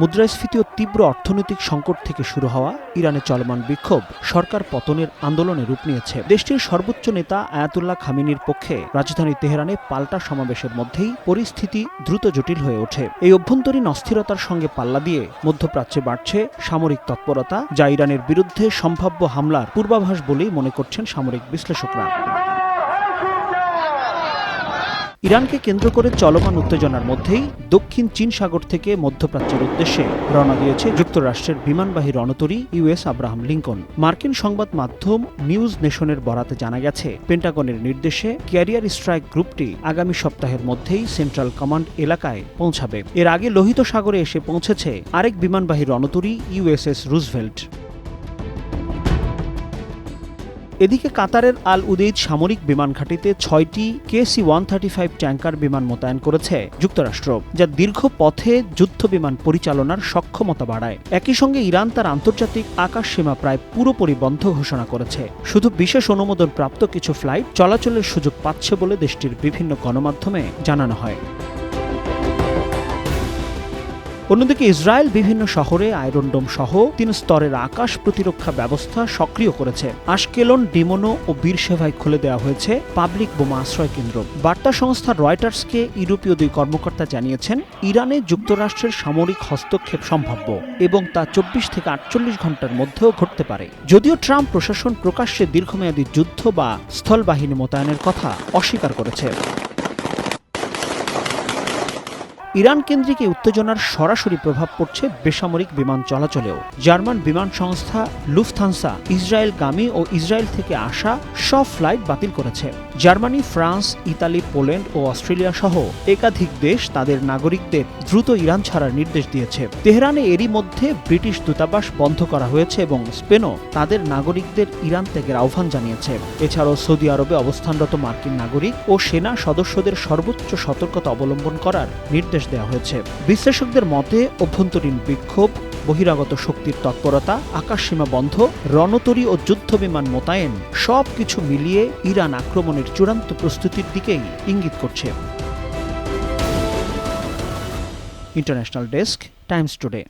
মুদ্রাস্ফীতি ও তীব্র অর্থনৈতিক সংকট থেকে শুরু হওয়া ইরানে চলমান বিক্ষোভ সরকার পতনের আন্দোলনে রূপ নিয়েছে। দেশটির সর্বোচ্চ নেতা আয়াতুল্লাহ খামিনির পক্ষে রাজধানী তেহরানে পাল্টা সমাবেশের মধ্যেই পরিস্থিতি দ্রুত জটিল হয়ে ওঠে। এই অভ্যন্তরীণ অস্থিরতার সঙ্গে পাল্লা দিয়ে মধ্যপ্রাচ্যে বাড়ছে সামরিক তৎপরতা, যা ইরানের বিরুদ্ধে সম্ভাব্য হামলার পূর্বাভাস বলেই মনে করছেন সামরিক বিশ্লেষকরা। ইরানকে কেন্দ্র করে চলমান উত্তেজনার মধ্যেই দক্ষিণ চীন সাগর থেকে মধ্যপ্রাচ্যের উদ্দেশ্যে রওনা দিয়েছে যুক্তরাষ্ট্রের বিমানবাহী রণতরী ইউএস আব্রাহাম লিঙ্কন। মার্কিন সংবাদ মাধ্যম নিউজ নেশনের বরাতে জানা গেছে, পেন্টাগনের নির্দেশে ক্যারিয়ার স্ট্রাইক গ্রুপটি আগামী সপ্তাহের মধ্যেই সেন্ট্রাল কমান্ড এলাকায় পৌঁছাবে। এর আগে লোহিত সাগরে এসে পৌঁছেছে আরেক বিমানবাহী রণতরী ইউএসএস রুজভেল্ট। এদিকে কাতারের আল উদেইদ সামরিক বিমান ঘাঁটিতে ছয়টি KC one thirty five tanker বিমান মোতায়েন করেছে যুক্তরাষ্ট্র, যা দীর্ঘ পথে যুদ্ধ বিমান পরিচালনার সক্ষমতা বাড়ায়। একই সঙ্গে ইরান তার আন্তর্জাতিক আকাশ সীমা প্রায় পুরোপুরি বন্ধ ঘোষণা করেছে। শুধু বিশেষ অনুমোদন প্রাপ্ত কিছু ফ্লাইট চলাচলের সুযোগ পাচ্ছে বলে দেশটির বিভিন্ন গণমাধ্যমে জানানো হয়। অন্যদিকে ইসরায়েল বিভিন্ন শহরে আয়রনডোম সহ তিন স্তরের আকাশ প্রতিরক্ষা ব্যবস্থা সক্রিয় করেছে। আশকেলন, ডিমোনো ও বীরসেভায় খুলে দেওয়া হয়েছে পাবলিক বোমা আশ্রয় কেন্দ্র। বার্তা সংস্থা রয়টার্সকে ইউরোপীয় দুই কর্মকর্তা জানিয়েছেন, ইরানে যুক্তরাষ্ট্রের সামরিক হস্তক্ষেপ সম্ভাব্য এবং তা চব্বিশ থেকে আটচল্লিশ ঘণ্টার মধ্যেও ঘটতে পারে। যদিও ট্রাম্প প্রশাসন প্রকাশ্যে দীর্ঘমেয়াদী যুদ্ধ বা স্থলবাহিনী মোতায়েনের কথা অস্বীকার করেছে। ইরান কেন্দ্রিক এই উত্তেজনার সরাসরি প্রভাব পড়ছে বেসামরিক বিমান চলাচলেও। জার্মান বিমান সংস্থা লুফথানসা ইসরায়েল ইসরায়েলগামী ও ইসরায়েল থেকে আসা সব ফ্লাইট বাতিল করেছে। জার্মানি, ফ্রান্স, ইতালি, পোল্যান্ড ও অস্ট্রেলিয়া সহ একাধিক দেশ তাদের নাগরিকদের দ্রুত ইরান ছাড়ার নির্দেশ দিয়েছে। তেহরানে এরই মধ্যে ব্রিটিশ দূতাবাস বন্ধ করা হয়েছে এবং স্পেনও তাদের নাগরিকদের ইরান ত্যাগের আহ্বান জানিয়েছে। এছাড়াও সৌদি আরবে অবস্থানরত মার্কিন নাগরিক ও সেনা সদস্যদের সর্বোচ্চ সতর্কতা অবলম্বন করার নির্দেশ দেওয়া হয়েছে। বিশ্লেষকদের মতে, অভ্যন্তরীণ বিক্ষোভ, বহিরাগত শক্তির তৎপরতা আকাশসীমা বন্ধ, রণতরী ও যুদ্ধ বিমান মোতায়েন সব কিছু মিলিয়ে ইরান আক্রমণের চূড়ান্ত প্রস্তুতির দিকেই ইঙ্গিত করছে। International desk, times today.